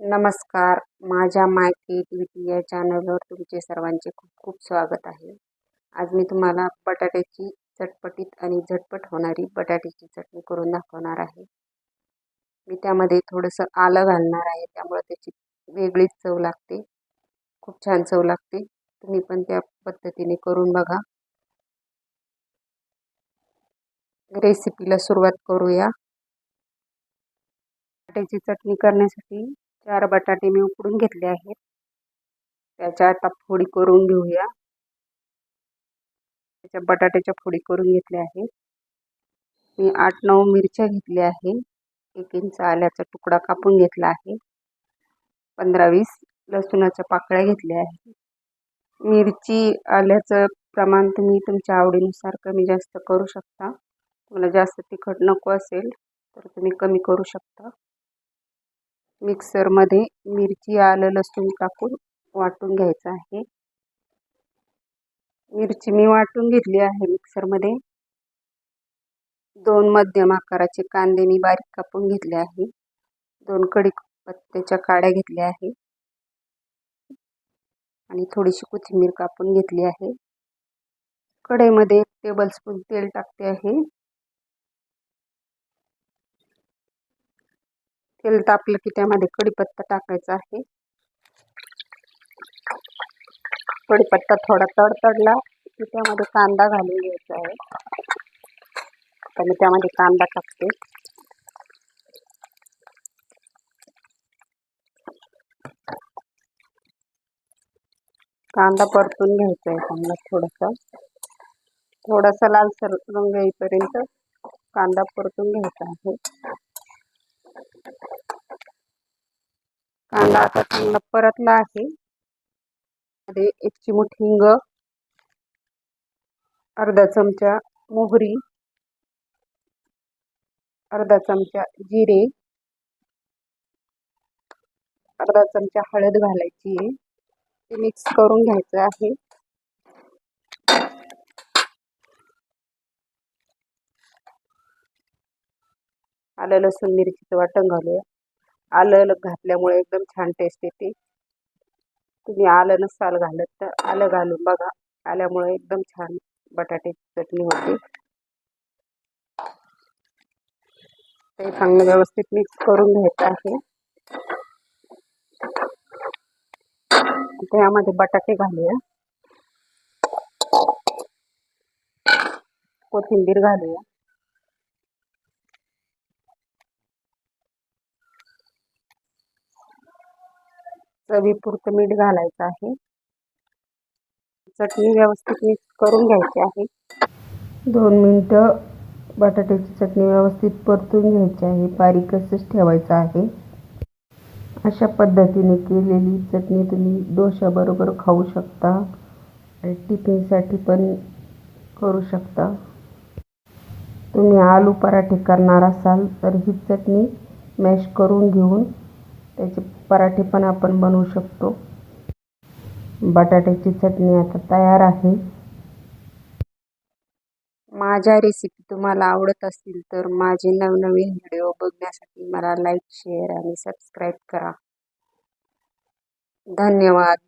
नमस्कार. माझ्या माय क्रिएटिव्हिटी या चॅनलवर तुमचे सर्वांचे खूप खूप स्वागत आहे. आज मी तुम्हाला बटाट्याची चटपटीत आणि झटपट होणारी बटाट्याची चटणी करून दाखवणार आहे. मी त्यामध्ये थोडंसं आलं घालणार आहे त्यामुळे त्याची वेगळीच चव लागते. खूप छान चव लागते. तुम्ही पण त्या पद्धतीने करून बघा. रेसिपीला सुरुवात करूया. बटाट्याची चटणी करण्यासाठी चार बटाटे मी उकडून घेतले आहेत. त्याच्या आता फोडी करून घेऊया. त्याच्या बटाट्याच्या फोडी करून घेतल्या आहेत. मी आठ नऊ मिरच्या घेतल्या आहे एक इंच आल्याचा तुकडा कापून घेतला आहे. पंधरा वीस लसूणाच्या पाकळ्या घेतल्या आहेत. मिरची आल्याचं प्रमाण तुम्ही तुमच्या आवडीनुसार कमी जास्त करू शकता. तुम्हाला जास्त तिखट नको असेल तर तुम्ही कमी करू शकता. मिक्सरमध्ये मिरची आलं लसूण टाकून वाटून घ्यायचं आहे. मिरची मी वाटून घेतली आहे मिक्सरमध्ये. दोन मध्यम आकाराचे कांदे मी बारीक कापून घेतले आहे. दोन पत्त्याच्या काड्या घेतल्या आहे. आणि थोडीशी कोथिंबीर कापून घेतली आहे. कढईमध्ये एक टेबलस्पून तेल टाकते आहे. तेल तापलं की त्यामध्ये कढीपत्ता टाकायचा आहे. कढीपत्ता थोडा तडतडला की त्यामध्ये कांदा घालून घ्यायचा आहे. आता मी त्यामध्ये कांदा टाकते. कांदा परतून घ्यायचा आहे चांगला थोडासा. थोडासा लालसर रंग येईपर्यंत कांदा परतून घ्यायचा आहे. कांदा आता चांगला परतला आहे. मध्ये एक चिमूट हिंग अर्धा चमचा मोहरी अर्धा चमचा जिरे अर्धा चमचा हळद घालायची आहे. ते मिक्स करून घ्यायचं आहे. आलं लसूण मिरचीचं वाटण घालूया आलं घातल्यामुळे एकदम छान टेस्ट येते. तुम्ही आलं नसाल घालत तर आलं घालून बघा. आल्यामुळे एकदम छान बटाट्याची चटणी होते. ते चांगलं व्यवस्थित मिक्स करून घ्यायचं आहे. त्यामध्ये बटाटे घालूया. कोथिंबीर घालूया. चवीपुरतं मीठ घालायचं आहे. चटणी व्यवस्थित मिक्स करून घ्यायची आहे. दोन मिनटं बटाट्याची चटणी व्यवस्थित परतून घ्यायची आहे. बारीक असंच ठेवायचं आहे. अशा पद्धतीने केलेली चटणी तुम्ही डोशाबरोबर खाऊ शकता आणि टिफिनसाठी पण करू शकता. तुम्ही आलू पराठे करणार असाल तर ही चटणी मॅश करून घेऊन त्याचे पराठे पण आपण बनवू शकतो. बटाट्याची चटणी आता तयार आहे. माझ्या रेसिपी तुम्हाला आवडत असतील तर माझे नवनवीन व्हिडिओ बघण्यासाठी मला लाईक शेअर आणि सबस्क्राईब करा. धन्यवाद.